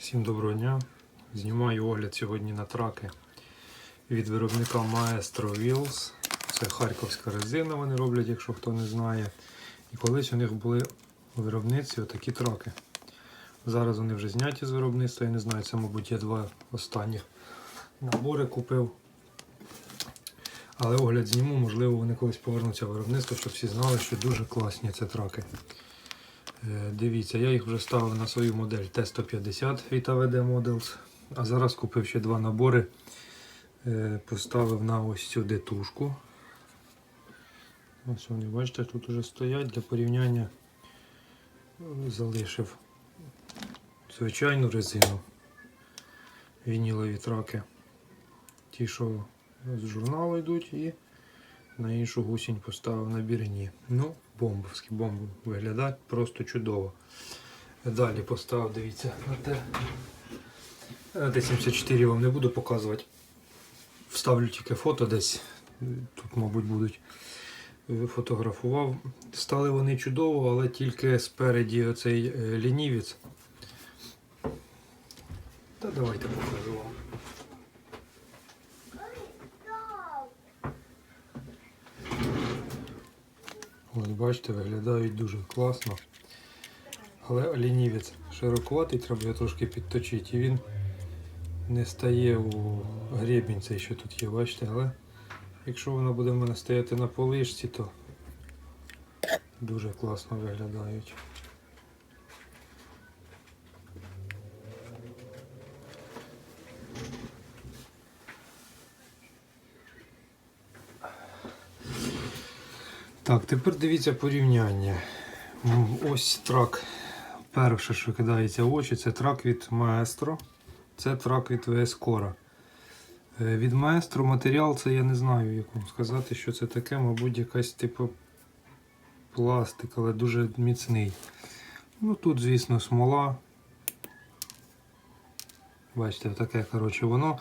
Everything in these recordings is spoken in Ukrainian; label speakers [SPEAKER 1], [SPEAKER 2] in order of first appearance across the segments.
[SPEAKER 1] Всім доброго дня. Знімаю огляд сьогодні на траки від виробника Maestro Wheels. Це харківська резина вони роблять, якщо хто не знає. І колись у них були у виробництві такі траки. Зараз вони вже зняті з виробництва, я не знаю, це, мабуть, я два останніх набори купив. Але огляд зніму, можливо, вони колись повернуться в виробництво, щоб всі знали, що дуже класні це траки. Е, Дивіться, я їх вже ставив на свою модель T150 від AVD Models. А зараз купив ще два набори. Е, Поставив на ось цю детушку. Ось вони, бачите, тут вже стоять для порівняння. Залишив звичайну резину. Вінілові траки. Ті, що з журналу йдуть, і на іншу гусінь поставив на бірні. Ну, бомбовські бомби виглядають просто чудово. Далі поставив, дивіться, на те. На Т-74 вам не буду показувати. Вставлю тільки фото десь. Тут, мабуть, будуть. Е, Фотографував. Стали вони чудово, але тільки спереді оцей е, лінівець. Та давайте покажу вам. Ось бачите, виглядають дуже класно. Але олінівець широкуватий, треба його трошки підточити. І він не стає у гребінь цей, що тут є, бачите, але якщо воно буде в мене стояти на полишці, то дуже класно виглядають. Так, тепер дивіться порівняння. Ось трак. Перше, що кидається в очі, це трак від Maestro. Це трак від VS Core. Е, Від Maestro матеріал це я не знаю, як вам сказати, що це таке, мабуть, якась типу пластик, але дуже міцний. Ну тут, звісно, смола. Бачите, таке, коротше, воно.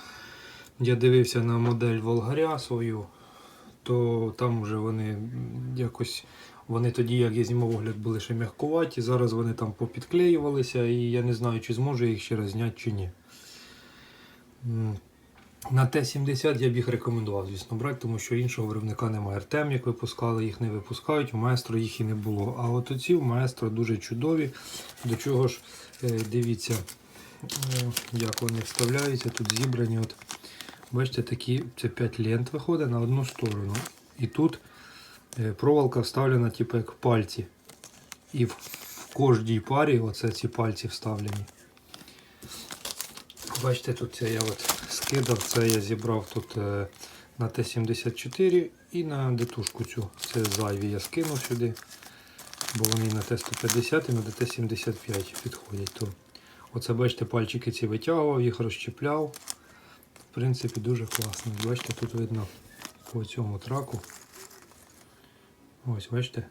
[SPEAKER 1] Я дивився на модель Волгаря свою, то там вже вони якось. Вони тоді, як я знімав огляд, були ще м'якуваті, зараз вони там попідклеювалися і я не знаю, чи зможу їх ще раз зняти чи ні. На Т-70 я б їх рекомендував, звісно, брати, тому що іншого виробника немає. Артем, як випускали, їх не випускають, у маестро їх і не було. А от оці у маестро дуже чудові. До чого ж, е, дивіться, е, як вони вставляються, тут зібрані. От, бачите, такі, це 5 лент виходить на одну сторону. І тут е, проволока вставлена, типу як в пальці. І в, кожній парі оце ці пальці вставлені. Бачите, тут це я от скидав, це я зібрав тут е, на Т-74 і на детушку цю. Це зайві я скинув сюди, бо вони на Т-150 і на ДТ-75 підходять. То оце бачите, пальчики ці витягував, їх розчіпляв. В принципі, дуже класно. Бачите, тут видно по цьому траку. Ось, бачите,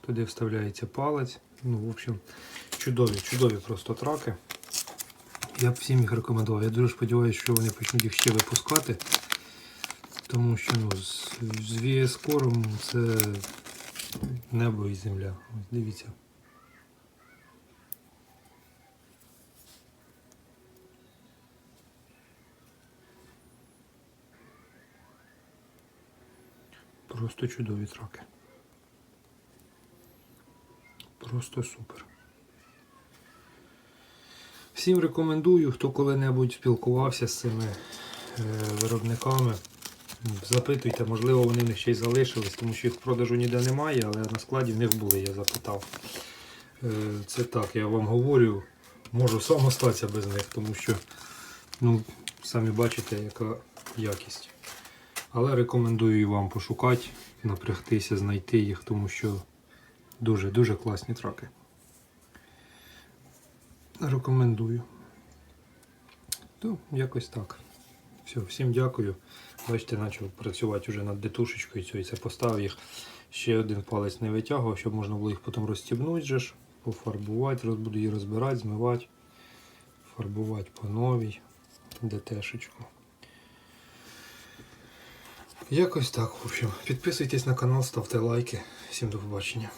[SPEAKER 1] туди вставляється палець. Ну, в общем, чудові, чудові просто траки. Я б всім їх рекомендував. Я дуже сподіваюся, що вони почнуть їх ще випускати. Тому що ну, з, VS Core це небо і земля. Ось дивіться. Просто чудові траки. Просто супер. Всім рекомендую, хто коли-небудь спілкувався з цими е, виробниками. Запитуйте, можливо, вони в них ще й залишились, тому що їх в продажу ніде немає, але на складі в них були, я запитав. Е, це так, я вам говорю, можу сам остатися без них, тому що, ну, самі бачите, яка якість. Але рекомендую і вам пошукати, напрягтися, знайти їх, тому що дуже-дуже класні траки. Рекомендую. То якось так. Все, всім дякую. Бачите, почав працювати вже над детушечкою. цією. Це поставив їх. Ще один палець не витягував, щоб можна було їх потім розстібнути, пофарбувати, буду її розбирати, змивати, фарбувати по новій ДТшечку. Якось так, в общем. Підписуйтесь на канал, ставте лайки. Всім до побачення.